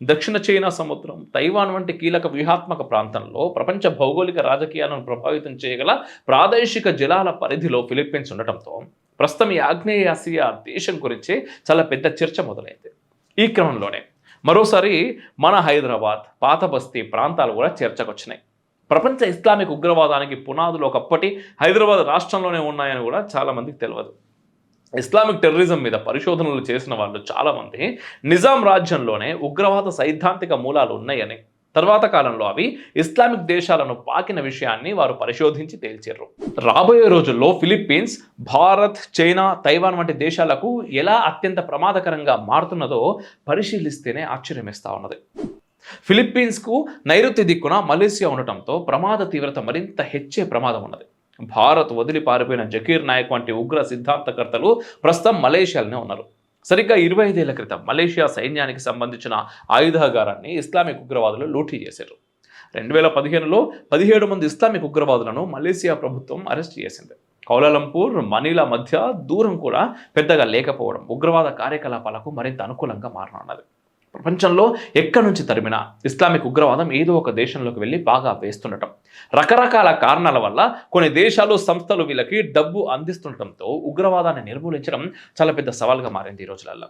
దక్షిణ చైనా సముద్రం తైవాన్ వంటి కీలక వ్యూహాత్మక ప్రాంతంలో ప్రపంచ భౌగోళిక రాజకీయాలను ప్రభావితం చేయగల ప్రాదేశిక జలాల పరిధిలో ఫిలిప్పీన్స్ ఉండటంతో ప్రస్తుతం ఈ ఆగ్నేయాసియా దేశం గురించి చాలా పెద్ద చర్చ మొదలైంది. ఈ క్రమంలోనే మరోసారి మన హైదరాబాద్ పాత బస్తీ ప్రాంతాలు కూడా చర్చకొచ్చినాయి. ప్రపంచ ఇస్లామిక్ ఉగ్రవాదానికి పునాదులు ఒకప్పటి హైదరాబాద్ రాష్ట్రంలోనే ఉన్నాయని కూడా చాలామందికి తెలియదు. ఇస్లామిక్ టెర్రరిజం మీద పరిశోధనలు చేసిన వాళ్ళు చాలామంది నిజాం రాజ్యంలోనే ఉగ్రవాద సైద్ధాంతిక మూలాలు ఉన్నాయని తర్వాత కాలంలో అవి ఇస్లామిక్ దేశాలను పాకిన విషయాన్ని వారు పరిశోధించి తేల్చారు రాబోయే రోజుల్లో ఫిలిప్పీన్స్ భారత్ చైనా తైవాన్ వంటి దేశాలకు ఎలా అత్యంత ప్రమాదకరంగా మారుతున్నదో పరిశీలిస్తేనే ఆశ్చర్యమేస్తా ఉన్నది. ఫిలిప్పీన్స్కు నైరుతి దిక్కున మలేసియా ఉండటంతో ప్రమాద తీవ్రత మరింత హెచ్చే ప్రమాదం ఉన్నది. భారత్ వదిలి పారిపోయిన జకీర్ నాయక్ వంటి ఉగ్ర సిద్ధాంతకర్తలు ప్రస్తుతం మలేషియాలోనే ఉన్నారు. సరిగ్గా ఇరవై ఐదేళ్ళ క్రితం మలేషియా సైన్యానికి సంబంధించిన ఆయుధాగారాన్ని ఇస్లామిక్ ఉగ్రవాదులు లూటీ చేశారు. రెండు వేల పదిహేనులో పదిహేడు మంది ఇస్లామిక్ ఉగ్రవాదులను మలేసియా ప్రభుత్వం అరెస్ట్ చేసింది. కౌలాలంపూర్ మనీలా మధ్య దూరం కూడా పెద్దగా లేకపోవడం ఉగ్రవాద కార్యకలాపాలకు మరింత అనుకూలంగా మారనున్నది. ప్రపంచంలో ఎక్కడి నుంచి తరిమినా ఇస్లామిక్ ఉగ్రవాదం ఏదో ఒక దేశంలోకి వెళ్ళి బాగా వేస్తుండటం. రకరకాల కారణాల వల్ల కొన్ని దేశాలు సంస్థలు వీళ్ళకి డబ్బు అందిస్తుండటంతో ఉగ్రవాదాన్ని నిర్మూలించడం చాలా పెద్ద సవాల్గా మారింది ఈ రోజులలో